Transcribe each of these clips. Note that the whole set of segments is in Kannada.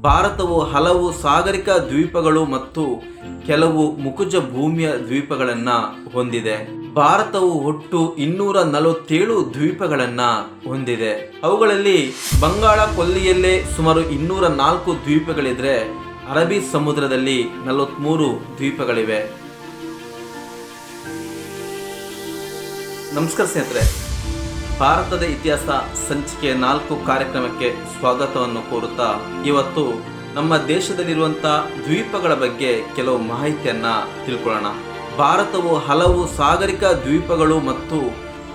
ಭಾರತವು ಹಲವು ಸಾಗರಿಕ ದ್ವೀಪಗಳು ಮತ್ತು ಕೆಲವು ಮುಕುಜ ಭೂಮಿಯ ದ್ವೀಪಗಳನ್ನು ಹೊಂದಿದೆ. ಭಾರತವು ಒಟ್ಟು ಇನ್ನೂರ ನಲವತ್ತೇಳು ದ್ವೀಪಗಳನ್ನು ಹೊಂದಿದೆ. ಅವುಗಳಲ್ಲಿ ಬಂಗಾಳ ಕೊಲ್ಲಿಯಲ್ಲೇ ಸುಮಾರು ಇನ್ನೂರ ನಾಲ್ಕು ದ್ವೀಪಗಳಿದ್ರೆ ಅರಬ್ಬಿ ಸಮುದ್ರದಲ್ಲಿ ನಲವತ್ತ್ಮೂರು ದ್ವೀಪಗಳಿವೆ. ನಮಸ್ಕಾರ ಸ್ನೇಹಿತರೆ. ಭಾರತದ ಇತಿಹಾಸ ಸಂಚಿಕೆ ನಾಲ್ಕು ಕಾರ್ಯಕ್ರಮಕ್ಕೆ ಸ್ವಾಗತವನ್ನು ಕೋರುತ್ತಾ ಇವತ್ತು ನಮ್ಮ ದೇಶದಲ್ಲಿರುವಂಥ ದ್ವೀಪಗಳ ಬಗ್ಗೆ ಕೆಲವು ಮಾಹಿತಿಯನ್ನ ತಿಳ್ಕೊಳ್ಳೋಣ. ಭಾರತವು ಹಲವು ಸಾಗರಿಕ ದ್ವೀಪಗಳು ಮತ್ತು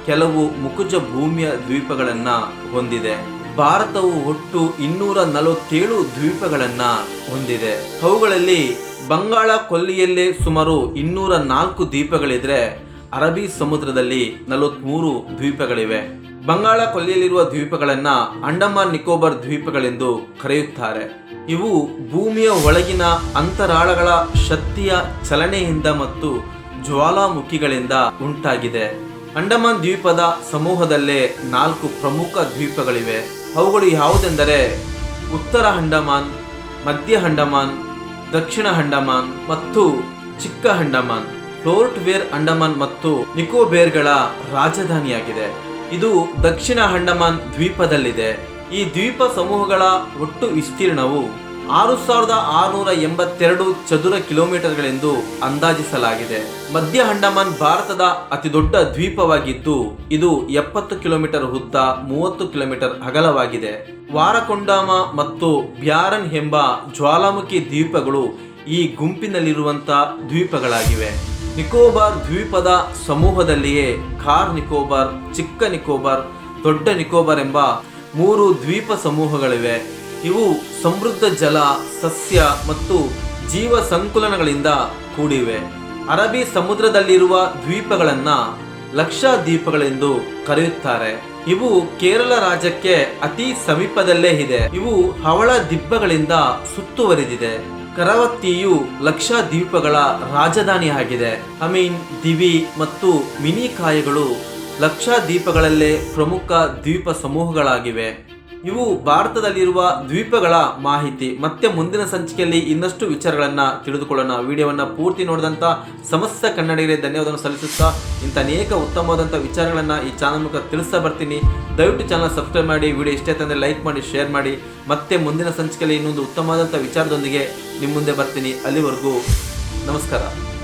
ಕೆಲವು ಮುಕುಜ ಭೂಮಿಯ ದ್ವೀಪಗಳನ್ನು ಹೊಂದಿದೆ. ಭಾರತವು ಒಟ್ಟು ಇನ್ನೂರ ನಲವತ್ತೇಳು ದ್ವೀಪಗಳನ್ನು ಹೊಂದಿದೆ. ಅವುಗಳಲ್ಲಿ ಬಂಗಾಳ ಕೊಲ್ಲಿಯಲ್ಲಿ ಸುಮಾರು ಇನ್ನೂರ ನಾಲ್ಕು ದ್ವೀಪಗಳಿದ್ರೆ ಅರಬ್ಬಿ ಸಮುದ್ರದಲ್ಲಿ ನಲವತ್ಮೂರು ದ್ವೀಪಗಳಿವೆ. ಬಂಗಾಳ ಕೊಲ್ಲಿಯಲ್ಲಿರುವ ದ್ವೀಪಗಳನ್ನ ಅಂಡಮಾನ್ ನಿಕೋಬಾರ್ ದ್ವೀಪಗಳೆಂದು ಕರೆಯುತ್ತಾರೆ. ಇವು ಭೂಮಿಯ ಒಳಗಿನ ಅಂತರಾಳಗಳ ಶಕ್ತಿಯ ಚಲನೆಯಿಂದ ಮತ್ತು ಜ್ವಾಲಾಮುಖಿಗಳಿಂದ ಉಂಟಾಗಿದೆ. ಅಂಡಮಾನ್ ದ್ವೀಪದ ಸಮೂಹದಲ್ಲೇ ನಾಲ್ಕು ಪ್ರಮುಖ ದ್ವೀಪಗಳಿವೆ. ಅವುಗಳು ಯಾವುದೆಂದರೆ ಉತ್ತರ ಅಂಡಮಾನ್, ಮಧ್ಯ ಅಂಡಮಾನ್, ದಕ್ಷಿಣ ಅಂಡಮಾನ್ ಮತ್ತು ಚಿಕ್ಕ ಅಂಡಮಾನ್. ಫ್ಲೋರ್ಟ್ ವೇರ್ ಅಂಡಮಾನ್ ಮತ್ತು ನಿಕೋಬೇರ್ಗಳ ರಾಜಧಾನಿಯಾಗಿದೆ. ಇದು ದಕ್ಷಿಣ ಅಂಡಮಾನ್ ದ್ವೀಪದಲ್ಲಿದೆ. ಈ ದ್ವೀಪ ಸಮೂಹಗಳ ಒಟ್ಟು ವಿಸ್ತೀರ್ಣವು ಆರು ಸಾವಿರದ ಆರುನೂರ ಎಂಬತ್ತೆರಡು ಚದುರ ಕಿಲೋಮೀಟರ್ಗಳೆಂದು ಅಂದಾಜಿಸಲಾಗಿದೆ. ಮಧ್ಯ ಅಂಡಮಾನ್ ಭಾರತದ ಅತಿದೊಡ್ಡ ದ್ವೀಪವಾಗಿದ್ದು, ಇದು ಎಪ್ಪತ್ತು ಕಿಲೋಮೀಟರ್ ಉದ್ದ ಮೂವತ್ತು ಕಿಲೋಮೀಟರ್ ಅಗಲವಾಗಿದೆ. ವಾರಕೊಂಡಾಮ ಮತ್ತು ಬ್ಯಾರನ್ ಎಂಬ ಜ್ವಾಲಾಮುಖಿ ದ್ವೀಪಗಳು ಈ ಗುಂಪಿನಲ್ಲಿರುವಂಥ ದ್ವೀಪಗಳಾಗಿವೆ. ನಿಕೋಬಾರ್ ದ್ವೀಪದ ಸಮೂಹದಲ್ಲಿಯೇ ಕಾರ್ ನಿಕೋಬಾರ್, ಚಿಕ್ಕ ನಿಕೋಬಾರ್, ದೊಡ್ಡ ನಿಕೋಬಾರ್ ಎಂಬ ಮೂರು ದ್ವೀಪ ಸಮೂಹಗಳಿವೆ. ಇವು ಸಮೃದ್ಧ ಜಲ, ಸಸ್ಯ ಮತ್ತು ಜೀವ ಸಂಕುಲನಗಳಿಂದ ಕೂಡಿವೆ. ಅರಬ್ಬಿ ಸಮುದ್ರದಲ್ಲಿರುವ ದ್ವೀಪಗಳನ್ನ ಲಕ್ಷದ್ವೀಪಗಳೆಂದು ಕರೆಯುತ್ತಾರೆ. ಇವು ಕೇರಳ ರಾಜ್ಯಕ್ಕೆ ಅತಿ ಸಮೀಪದಲ್ಲೇ ಇದೆ. ಇವು ಹವಳ ದಿಬ್ಬಗಳಿಂದ ಸುತ್ತುವರಿದಿದೆ. ಕರಾವತ್ತಿಯು ಲಕ್ಷ ದ್ವೀಪಗಳ ರಾಜಧಾನಿಯಾಗಿದೆ. ಅಮೀನ್ ದಿವಿ ಮತ್ತು ಮಿನಿ ಕಾಯಗಳು ಲಕ್ಷ ದ್ವೀಪಗಳಲ್ಲೇ ಪ್ರಮುಖ ದ್ವೀಪ ಸಮೂಹಗಳಾಗಿವೆ ಇವು ಭಾರತದಲ್ಲಿರುವ ದ್ವೀಪಗಳ ಮಾಹಿತಿ. ಮತ್ತೆ ಮುಂದಿನ ಸಂಚಿಕೆಯಲ್ಲಿ ಇನ್ನಷ್ಟು ವಿಚಾರಗಳನ್ನು ತಿಳಿದುಕೊಳ್ಳೋಣ. ವಿಡಿಯೋವನ್ನ ಪೂರ್ತಿ ನೋಡಿದಂತ ಸಮಸ್ತ ಕನ್ನಡಿಗರಿಗೆ ಧನ್ಯವಾದವನ್ನು ಸಲ್ಲಿಸುತ್ತಾ ಇಂಥ ಅನೇಕ ಉತ್ತಮವಾದಂಥ ವಿಚಾರಗಳನ್ನು ಈ ಚಾನಲ್ ಮೂಲಕ ತಿಳಿಸ್ತಾ ಬರ್ತೀನಿ. ದಯವಿಟ್ಟು ಚಾನಲ್ ಸಬ್ಸ್ಕ್ರೈಬ್ ಮಾಡಿ, ವಿಡಿಯೋ ಇಷ್ಟ ಆಯ್ತಂದ್ರೆ ಲೈಕ್ ಮಾಡಿ, ಶೇರ್ ಮಾಡಿ. ಮತ್ತೆ ಮುಂದಿನ ಸಂಚಿಕೆಯಲ್ಲಿ ಇನ್ನೊಂದು ಉತ್ತಮವಾದಂಥ ವಿಚಾರದೊಂದಿಗೆ ನಿಮ್ಮ ಮುಂದೆ ಬರ್ತೀನಿ ಅಲ್ಲಿವರೆಗೂ. ನಮಸ್ಕಾರ.